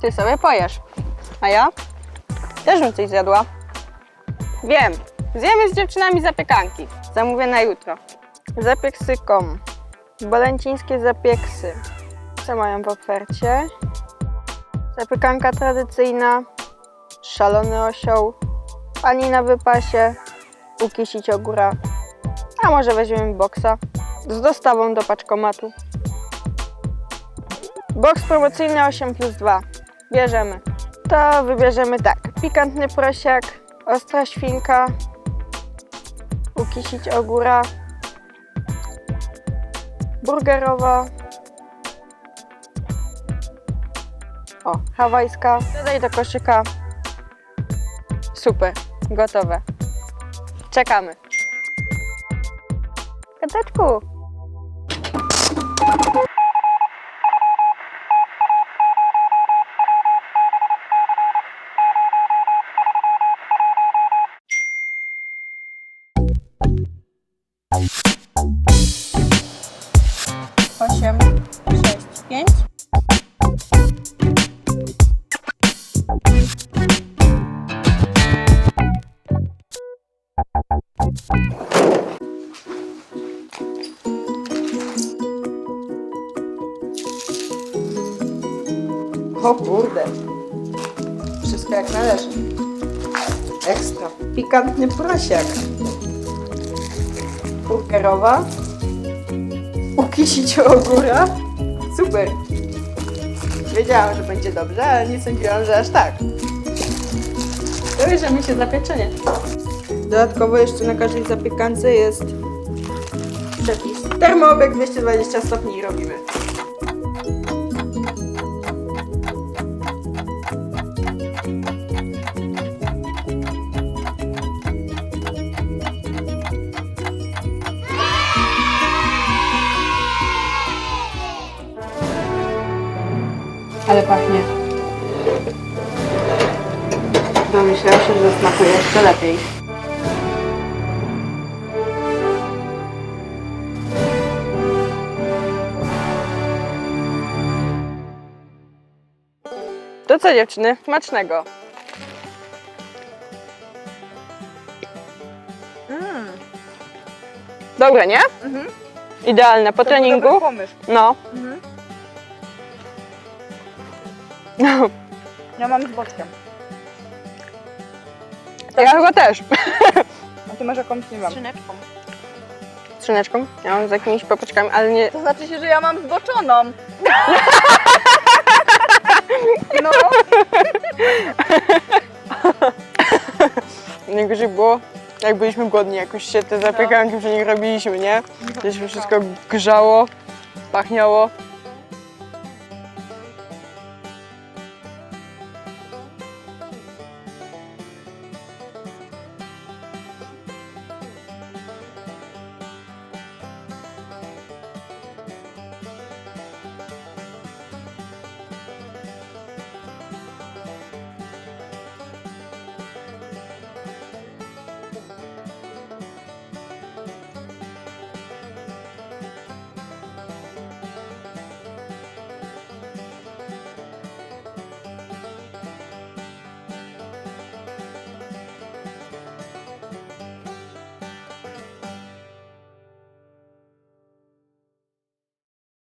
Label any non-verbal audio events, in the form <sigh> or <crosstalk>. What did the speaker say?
Ty sobie pojesz. A ja? Też bym coś zjadła. Wiem. Zjemy z dziewczynami zapiekanki. Zamówię na jutro. Zapieksy.com Bolęcińskie zapieksy. Co mają w ofercie? Zapiekanka tradycyjna. Szalony osioł. Pani na wypasie. Ukisić ogóra. A może weźmiemy boksa z dostawą do paczkomatu. Boks promocyjny 8 plus 2. Bierzemy. To wybierzemy tak. Pikantny prosiak, ostra świnka, ukisić ogóra, burgerowa, o, hawajska. Dodaj do koszyka. Super, gotowe. Czekamy. Koteczku. 5. O kurde. Wszystko jak należy. Ekstra. Pikantny prosiak. Burgerowa. Ukisić ogóra. Super. Wiedziałam, że będzie dobrze, ale nie sądziłam, że aż tak. Bierzemy się za pieczenie. Dodatkowo jeszcze na każdej zapiekance jest przepis. Termoobieg 220 stopni i robimy. Ale pachnie. Domyślałam się, że smakuje jeszcze lepiej. To co dziewczyny? Smacznego. Mm. Dobre, nie? Mhm. Idealne po treningu. pomysł. No. Mhm. No. Ja mam z boczkiem. Ja chyba też. A ty masz jakąś, nie mam. Skrzyneczką. Trzyneczką. Ja mam z jakimiś papryczkami, ale nie, To znaczy się, że ja mam zboczoną. <laughs> No, Najgorzej było, jak byliśmy głodni, jak już się te zapiekanki przy nich robiliśmy, nie? No. Gdzieś wszystko grzało, pachniało.